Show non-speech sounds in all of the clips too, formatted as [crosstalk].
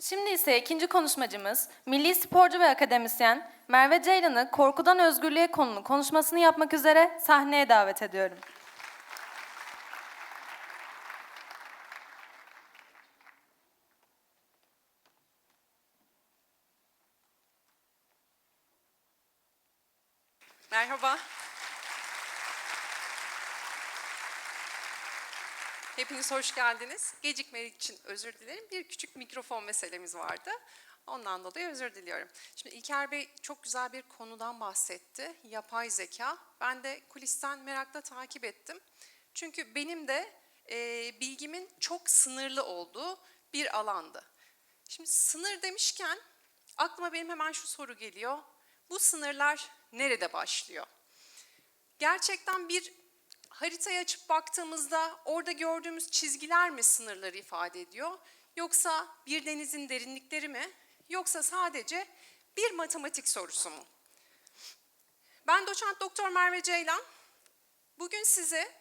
Şimdi ise ikinci konuşmacımız, milli sporcu ve akademisyen Merve Ceylan'ı korkudan özgürlüğe konulu konuşmasını yapmak üzere sahneye davet ediyorum. Merhaba. Hepiniz hoş geldiniz. Gecikmelik için özür dilerim. Bir küçük mikrofon meselemiz vardı. Ondan dolayı özür diliyorum. Şimdi İlker Bey çok güzel bir konudan bahsetti. Yapay zeka. Ben de kulisten merakla takip ettim. Çünkü benim de e, bilgimin çok sınırlı olduğu bir alandı. Şimdi sınır demişken aklıma benim hemen şu soru geliyor. Bu sınırlar nerede başlıyor? Gerçekten bir haritayı açıp baktığımızda orada gördüğümüz çizgiler mi sınırları ifade ediyor? Yoksa bir denizin derinlikleri mi? Yoksa sadece bir matematik sorusu mu? Ben doçent doktor Merve Ceylan. Bugün size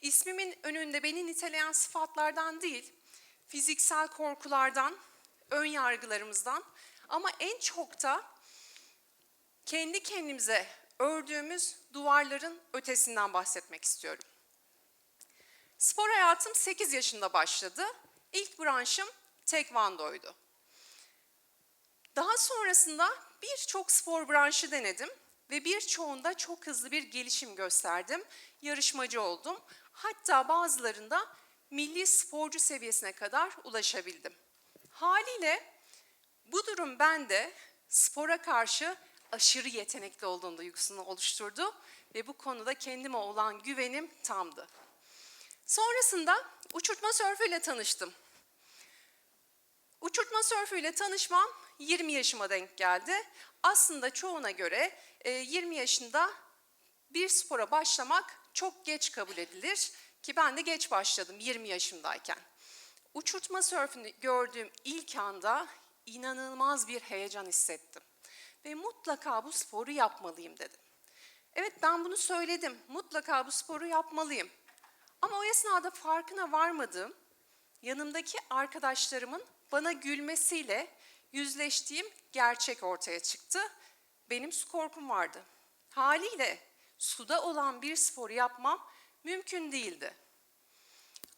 ismimin önünde beni niteleyen sıfatlardan değil, fiziksel korkulardan, ön yargılarımızdan ama en çok da kendi kendimize ördüğümüz duvarların ötesinden bahsetmek istiyorum. Spor hayatım 8 yaşında başladı. İlk branşım tekvandoydu. Daha sonrasında birçok spor branşı denedim ve birçoğunda çok hızlı bir gelişim gösterdim. Yarışmacı oldum. Hatta bazılarında milli sporcu seviyesine kadar ulaşabildim. Haliyle bu durum bende spora karşı aşırı yetenekli olduğum duygusunu oluşturdu ve bu konuda kendime olan güvenim tamdı. Sonrasında uçurtma sörfüyle tanıştım. Uçurtma sörfüyle tanışmam 20 yaşıma denk geldi. Aslında çoğuna göre e, 20 yaşında bir spora başlamak çok geç kabul edilir ki ben de geç başladım 20 yaşımdayken. Uçurtma sörfünü gördüğüm ilk anda inanılmaz bir heyecan hissettim ve mutlaka bu sporu yapmalıyım dedim. Evet ben bunu söyledim. Mutlaka bu sporu yapmalıyım. Ama o esnada farkına varmadığım yanımdaki arkadaşlarımın bana gülmesiyle yüzleştiğim gerçek ortaya çıktı. Benim su korkum vardı. Haliyle suda olan bir sporu yapmam mümkün değildi.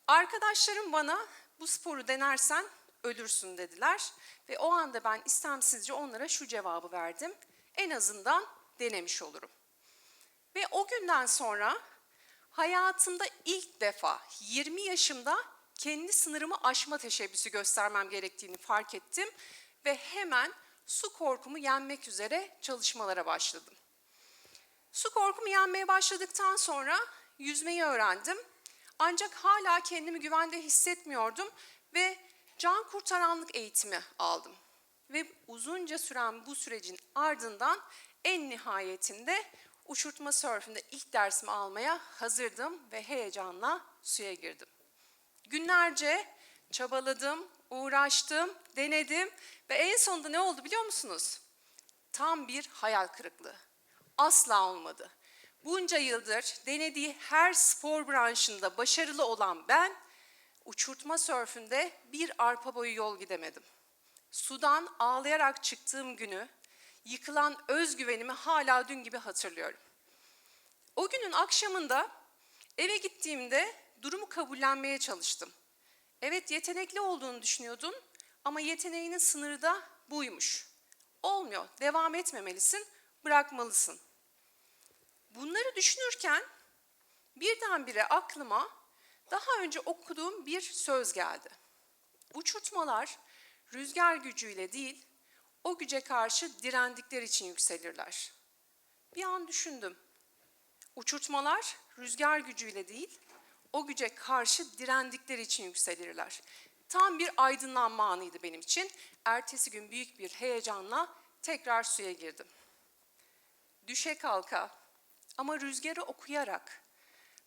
Arkadaşlarım bana bu sporu denersen ölürsün dediler ve o anda ben istemsizce onlara şu cevabı verdim. En azından denemiş olurum. Ve o günden sonra hayatımda ilk defa 20 yaşımda kendi sınırımı aşma teşebbüsü göstermem gerektiğini fark ettim ve hemen su korkumu yenmek üzere çalışmalara başladım. Su korkumu yenmeye başladıktan sonra yüzmeyi öğrendim. Ancak hala kendimi güvende hissetmiyordum ve can kurtaranlık eğitimi aldım. Ve uzunca süren bu sürecin ardından en nihayetinde uçurtma sörfünde ilk dersimi almaya hazırdım ve heyecanla suya girdim. Günlerce çabaladım, uğraştım, denedim ve en sonunda ne oldu biliyor musunuz? Tam bir hayal kırıklığı. Asla olmadı. Bunca yıldır denediği her spor branşında başarılı olan ben uçurtma sörfünde bir arpa boyu yol gidemedim. Sudan ağlayarak çıktığım günü, yıkılan özgüvenimi hala dün gibi hatırlıyorum. O günün akşamında eve gittiğimde durumu kabullenmeye çalıştım. Evet yetenekli olduğunu düşünüyordum ama yeteneğinin sınırı da buymuş. Olmuyor, devam etmemelisin, bırakmalısın. Bunları düşünürken birdenbire aklıma daha önce okuduğum bir söz geldi. Uçurtmalar rüzgar gücüyle değil, o güce karşı direndikleri için yükselirler. Bir an düşündüm. Uçurtmalar rüzgar gücüyle değil, o güce karşı direndikleri için yükselirler. Tam bir aydınlanma anıydı benim için. Ertesi gün büyük bir heyecanla tekrar suya girdim. Düşe kalka ama rüzgarı okuyarak,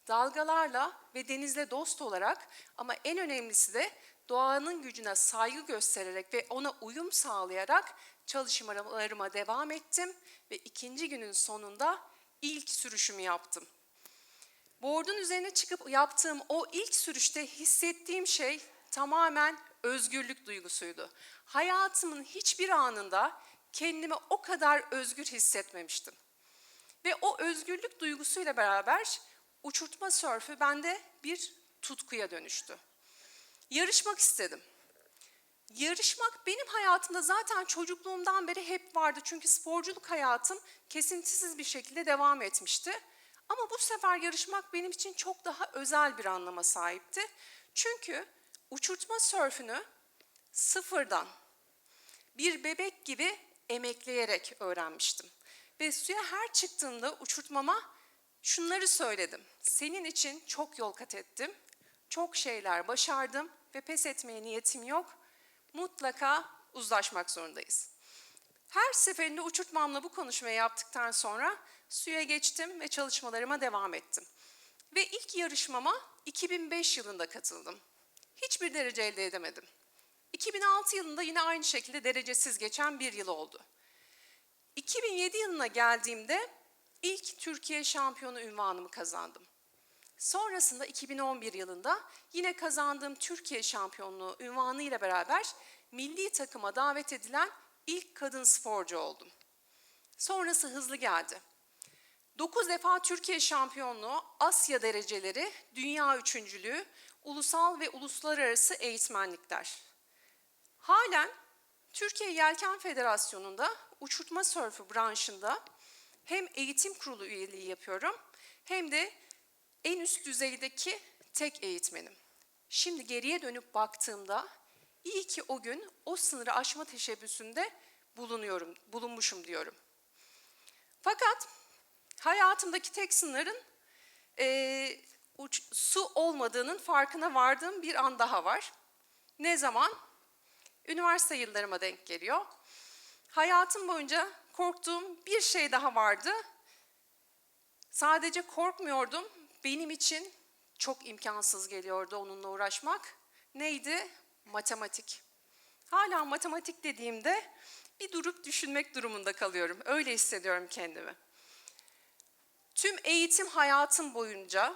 dalgalarla ve denizle dost olarak ama en önemlisi de doğanın gücüne saygı göstererek ve ona uyum sağlayarak çalışmalarıma devam ettim ve ikinci günün sonunda ilk sürüşümü yaptım. Board'un üzerine çıkıp yaptığım o ilk sürüşte hissettiğim şey tamamen özgürlük duygusuydu. Hayatımın hiçbir anında kendimi o kadar özgür hissetmemiştim. Ve o özgürlük duygusuyla beraber uçurtma sörfü bende bir tutkuya dönüştü. Yarışmak istedim. Yarışmak benim hayatımda zaten çocukluğumdan beri hep vardı. Çünkü sporculuk hayatım kesintisiz bir şekilde devam etmişti. Ama bu sefer yarışmak benim için çok daha özel bir anlama sahipti. Çünkü uçurtma sörfünü sıfırdan bir bebek gibi emekleyerek öğrenmiştim. Ve suya her çıktığımda uçurtmama şunları söyledim. Senin için çok yol kat ettim, çok şeyler başardım ve pes etmeye niyetim yok. Mutlaka uzlaşmak zorundayız. Her seferinde uçurtmamla bu konuşmayı yaptıktan sonra suya geçtim ve çalışmalarıma devam ettim. Ve ilk yarışmama 2005 yılında katıldım. Hiçbir derece elde edemedim. 2006 yılında yine aynı şekilde derecesiz geçen bir yıl oldu. 2007 yılına geldiğimde ilk Türkiye şampiyonu ünvanımı kazandım. Sonrasında 2011 yılında yine kazandığım Türkiye şampiyonluğu ünvanı ile beraber milli takıma davet edilen ilk kadın sporcu oldum. Sonrası hızlı geldi. 9 defa Türkiye şampiyonluğu, Asya dereceleri, dünya üçüncülüğü, ulusal ve uluslararası eğitmenlikler. Halen Türkiye Yelken Federasyonu'nda uçurtma sörfü branşında hem eğitim kurulu üyeliği yapıyorum hem de en üst düzeydeki tek eğitmenim. Şimdi geriye dönüp baktığımda iyi ki o gün o sınırı aşma teşebbüsünde bulunuyorum, bulunmuşum diyorum. Fakat hayatımdaki tek sınırın eee, uç- su olmadığının farkına vardığım bir an daha var. Ne zaman? Üniversite yıllarıma denk geliyor. Hayatım boyunca korktuğum bir şey daha vardı. Sadece korkmuyordum, benim için çok imkansız geliyordu onunla uğraşmak. Neydi? Matematik. Hala matematik dediğimde bir durup düşünmek durumunda kalıyorum. Öyle hissediyorum kendimi. Tüm eğitim hayatım boyunca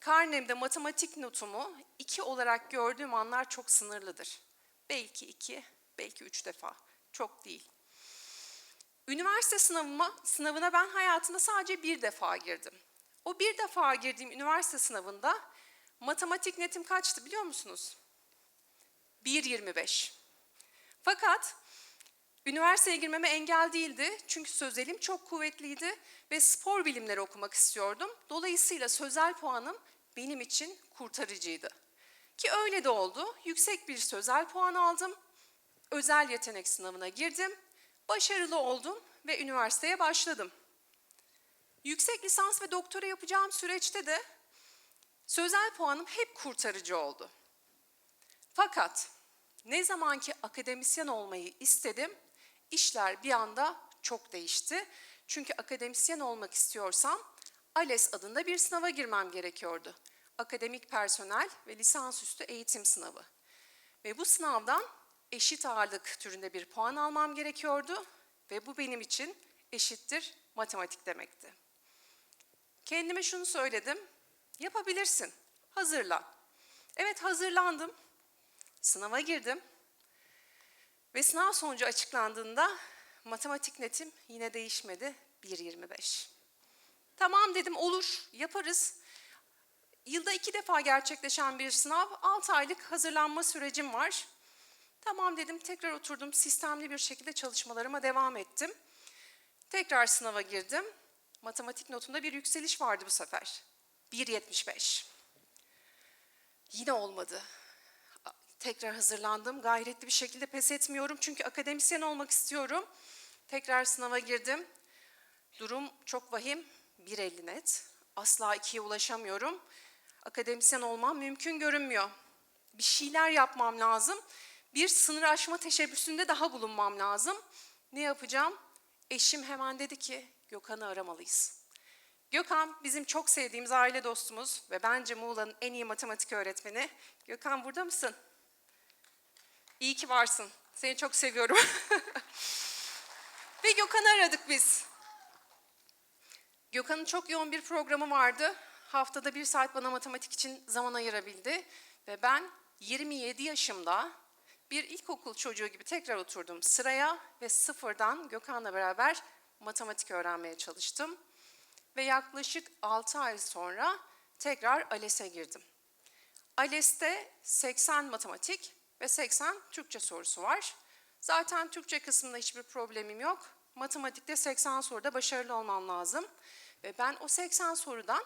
karnemde matematik notumu iki olarak gördüğüm anlar çok sınırlıdır. Belki iki, belki üç defa. Çok değil. Üniversite sınavıma, sınavına ben hayatımda sadece bir defa girdim. O bir defa girdiğim üniversite sınavında matematik netim kaçtı biliyor musunuz? 1.25. Fakat üniversiteye girmeme engel değildi. Çünkü sözelim çok kuvvetliydi ve spor bilimleri okumak istiyordum. Dolayısıyla sözel puanım benim için kurtarıcıydı. Ki öyle de oldu. Yüksek bir sözel puan aldım. Özel yetenek sınavına girdim. Başarılı oldum ve üniversiteye başladım. Yüksek lisans ve doktora yapacağım süreçte de sözel puanım hep kurtarıcı oldu. Fakat ne zamanki akademisyen olmayı istedim, işler bir anda çok değişti. Çünkü akademisyen olmak istiyorsam ALES adında bir sınava girmem gerekiyordu. Akademik personel ve lisansüstü eğitim sınavı. Ve bu sınavdan eşit ağırlık türünde bir puan almam gerekiyordu ve bu benim için eşittir matematik demekti. Kendime şunu söyledim, yapabilirsin, hazırlan. Evet hazırlandım, sınava girdim ve sınav sonucu açıklandığında matematik netim yine değişmedi, 1.25. Tamam dedim olur, yaparız. Yılda iki defa gerçekleşen bir sınav, 6 aylık hazırlanma sürecim var. Tamam dedim, tekrar oturdum, sistemli bir şekilde çalışmalarıma devam ettim. Tekrar sınava girdim. Matematik notumda bir yükseliş vardı bu sefer. 1.75. Yine olmadı. Tekrar hazırlandım. Gayretli bir şekilde pes etmiyorum çünkü akademisyen olmak istiyorum. Tekrar sınava girdim. Durum çok vahim. 1.50 net. Asla ikiye ulaşamıyorum. Akademisyen olmam mümkün görünmüyor. Bir şeyler yapmam lazım. Bir sınır aşma teşebbüsünde daha bulunmam lazım. Ne yapacağım? Eşim hemen dedi ki Gökhan'ı aramalıyız. Gökhan bizim çok sevdiğimiz aile dostumuz ve bence Muğla'nın en iyi matematik öğretmeni. Gökhan burada mısın? İyi ki varsın. Seni çok seviyorum. [laughs] ve Gökhan'ı aradık biz. Gökhan'ın çok yoğun bir programı vardı. Haftada bir saat bana matematik için zaman ayırabildi. Ve ben 27 yaşımda bir ilkokul çocuğu gibi tekrar oturdum sıraya ve sıfırdan Gökhan'la beraber matematik öğrenmeye çalıştım. Ve yaklaşık 6 ay sonra tekrar ALES'e girdim. ALES'te 80 matematik ve 80 Türkçe sorusu var. Zaten Türkçe kısmında hiçbir problemim yok. Matematikte 80 soruda başarılı olmam lazım. Ve ben o 80 sorudan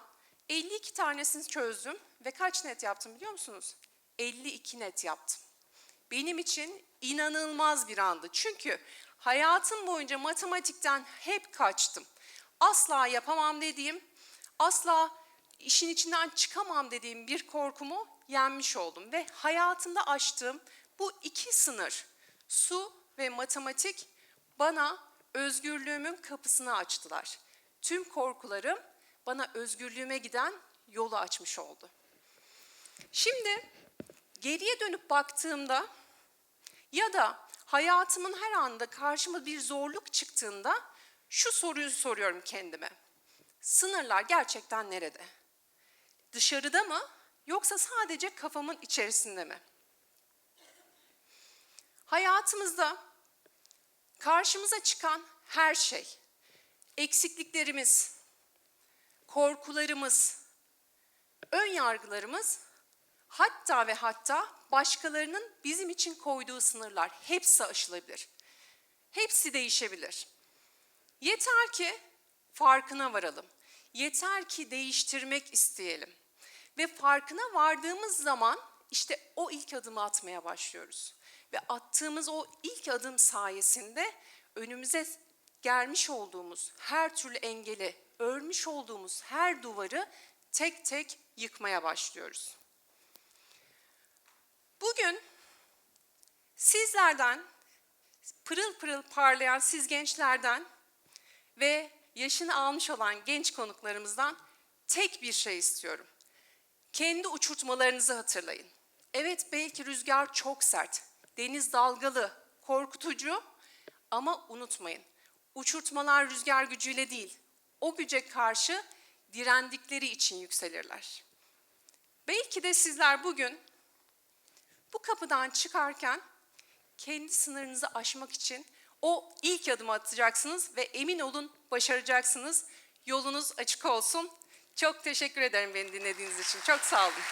52 tanesini çözdüm ve kaç net yaptım biliyor musunuz? 52 net yaptım. Benim için inanılmaz bir andı. Çünkü hayatım boyunca matematikten hep kaçtım. Asla yapamam dediğim, asla işin içinden çıkamam dediğim bir korkumu yenmiş oldum. Ve hayatımda aştığım bu iki sınır, su ve matematik bana özgürlüğümün kapısını açtılar. Tüm korkularım bana özgürlüğüme giden yolu açmış oldu. Şimdi geriye dönüp baktığımda ya da hayatımın her anda karşıma bir zorluk çıktığında şu soruyu soruyorum kendime. Sınırlar gerçekten nerede? Dışarıda mı yoksa sadece kafamın içerisinde mi? Hayatımızda karşımıza çıkan her şey, eksikliklerimiz, korkularımız, ön yargılarımız hatta ve hatta başkalarının bizim için koyduğu sınırlar hepsi aşılabilir. Hepsi değişebilir. Yeter ki farkına varalım. Yeter ki değiştirmek isteyelim. Ve farkına vardığımız zaman işte o ilk adımı atmaya başlıyoruz. Ve attığımız o ilk adım sayesinde önümüze gelmiş olduğumuz her türlü engeli, örmüş olduğumuz her duvarı tek tek yıkmaya başlıyoruz. Bugün sizlerden, pırıl pırıl parlayan siz gençlerden ve yaşını almış olan genç konuklarımızdan tek bir şey istiyorum. Kendi uçurtmalarınızı hatırlayın. Evet belki rüzgar çok sert, deniz dalgalı, korkutucu ama unutmayın. Uçurtmalar rüzgar gücüyle değil, o güce karşı direndikleri için yükselirler. Belki de sizler bugün bu kapıdan çıkarken kendi sınırınızı aşmak için o ilk adımı atacaksınız ve emin olun başaracaksınız. Yolunuz açık olsun. Çok teşekkür ederim beni dinlediğiniz için. Çok sağ olun.